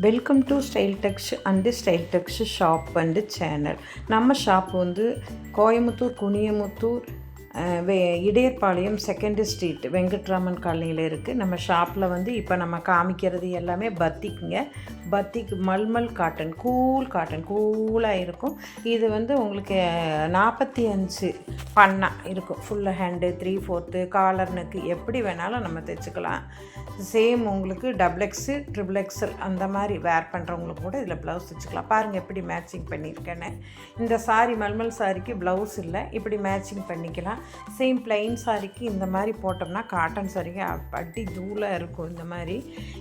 Welcome to Style Tex and Style Tex shop and channel நம்ம shop வந்து Coimbatore Kuniyamuthur Idayarpalayam second street Venkatraman காலனியில் இருக்குது நம்ம ஷாப்பில் வந்து இப்போ நம்ம காமிக்கிறது எல்லாமே பத்திக்குங்க. Batik mulmul cotton cool cotton கூலாக இருக்கும். இது வந்து உங்களுக்கு நாற்பத்தி அஞ்சு பண்ணா இருக்கும். ஃபுல்லு ஹேண்டு த்ரீ ஃபோர்த்து காலர்னுக்கு எப்படி வேணாலும் நம்ம தைச்சுக்கலாம். சேம் உங்களுக்கு டபுள் எக்ஸு ட்ரிபிள் எக்ஸல் அந்த மாதிரி வேர் பண்ணுறவங்களுக்கு கூட இதில் ப்ளவுஸ் தைச்சுக்கலாம். பாருங்கள் எப்படி மேட்சிங் பண்ணியிருக்கேன்னு. இந்த சாரி மல்மல் சாரிக்கு ப்ளவுஸ் இல்லை. இப்படி மேட்சிங் பண்ணிக்கலாம். சேம் ப்ளைன் சாரிக்கு இந்த மாதிரி போட்டோம்னா காட்டன் சாரிக்கு அடி தூளாக இருக்கும் இந்த மாதிரி.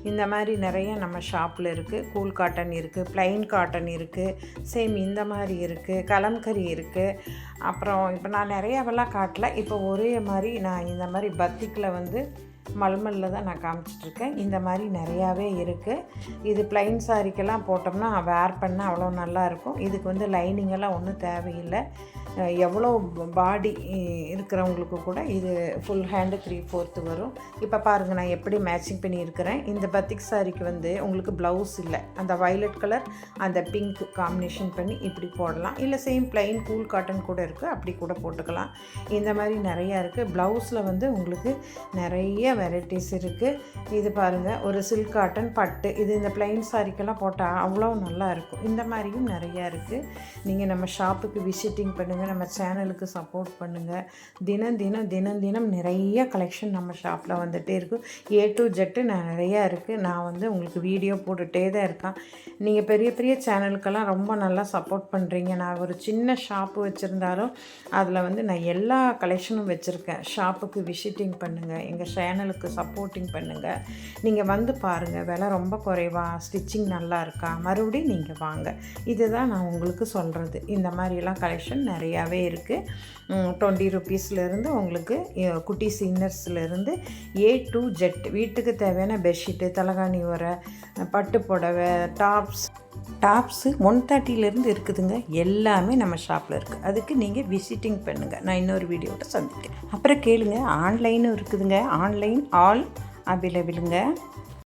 இந்த மாதிரி நிறைய நம்ம ஷாப்பில் இருக்குது கூல் காட்டன் இருக்குது ப்ளைன் காட்டன் இருக்குது சேம் இந்த மாதிரி இருக்குது கலம்கரி இருக்குது அப்புறம் இப்போ நான் நிறையாவெல்லாம் காட்டல. இப்போ ஒரே மாதிரி நான் இந்த மாதிரி பத்திக்கில் வந்து மல்மல்ல தான் நான் காமிச்சிட்ருக்கேன். இந்த மாதிரி நிறையாவே இருக்குது இது பிளைன் சாரிக்கெல்லாம் போட்டோம்னா வேர் பண்ணால் அவ்வளோ நல்லாயிருக்கும் இதுக்கு வந்து லைனிங்கெல்லாம் ஒன்றும் தேவையில்லை. எவ்வளோ பாடி இருக்கிறவங்களுக்கு கூட இது ஃபுல் ஹேண்டு த்ரீ ஃபோர்த்து வரும். இப்போ பாருங்கள் நான் எப்படி மேட்சிங் பண்ணியிருக்கிறேன் இந்த பத்திக் சாரிக்கு வந்து உங்களுக்கு ப்ளவுஸ் இல்லை. அந்த வயலட் கலர் அந்த பிங்க் காம்பினேஷன் பண்ணி இப்படி போடலாம். இல்லை சேம் பிளைன் கூல் காட்டன் கூட இருக்குது அப்படி கூட போட்டுக்கலாம். இந்த மாதிரி நிறையா இருக்குது ப்ளவுஸில் வந்து உங்களுக்கு நிறைய வெரைட்டிஸ் இருக்குது இது பாருங்கள் ஒரு சில்க் காட்டன் பட்டு. இது இந்த பிளைன் சாரிக்கெல்லாம் போட்டால் அவ்வளோ நல்லா இருக்கும். இந்த மாதிரியும் நிறையா இருக்குது நீங்கள் நம்ம ஷாப்புக்கு விசிட்டிங் பண்ணுங்கள் நம்ம சேனலுக்கு சப்போர்ட் பண்ணுங்கள் தினம் தினம் தினம் தினம் நிறைய கலெக்ஷன் நம்ம ஷாப்பில் வந்துகிட்டே இருக்கும் ஏ டு ஜெட்டு நிறையா இருக்குது நான் வந்து உங்களுக்கு வீடியோ போட்டுகிட்டே தான் இருக்கேன். நீங்கள் பெரிய பெரிய சேனலுக்கெல்லாம் ரொம்ப நல்லா சப்போர்ட் பண்ணுறீங்க நான் ஒரு சின்ன ஷாப்பு வச்சுருந்தாலும் அதில் வந்து நான் எல்லா கலெக்ஷனும் வச்சுருக்கேன். ஷாப்புக்கு விசிட்டிங் பண்ணுங்கள் எங்கள் சேனலுக்கு சப்போர்ட்டிங் பண்ணுங்கள் நீங்கள் வந்து பாருங்கள் விலை ரொம்ப குறைவா? ஸ்டிச்சிங் நல்லா இருக்கா? மறுபடியும் நீங்கள் வாங்க. இதுதான் நான் உங்களுக்கு சொல்கிறது இந்த மாதிரியெல்லாம் கலெக்ஷன் நிறையாவே இருக்குது டுவெண்ட்டி ருபீஸ்லேருந்து உங்களுக்கு குட்டி குட்டீஸ் இன்னர்ஸ்லேருந்து ஏ டு ஜெட் வீட்டுக்கு தேவையான பெட்ஷீட்டு தலகாணி உரை பட்டு புடவை டாப்ஸ் டாப்ஸு ஒன் தேர்ட்டிலேருந்து இருக்குதுங்க. எல்லாமே நம்ம ஷாப்பில் இருக்குது அதுக்கு நீங்கள் விசிட்டிங் பண்ணுங்கள் நான் இன்னொரு வீடியோட்ட சந்திக்கிறேன். அப்புறம் கேளுங்க. ஆன்லைனும் இருக்குதுங்க. Online all அவைலபிளுங்க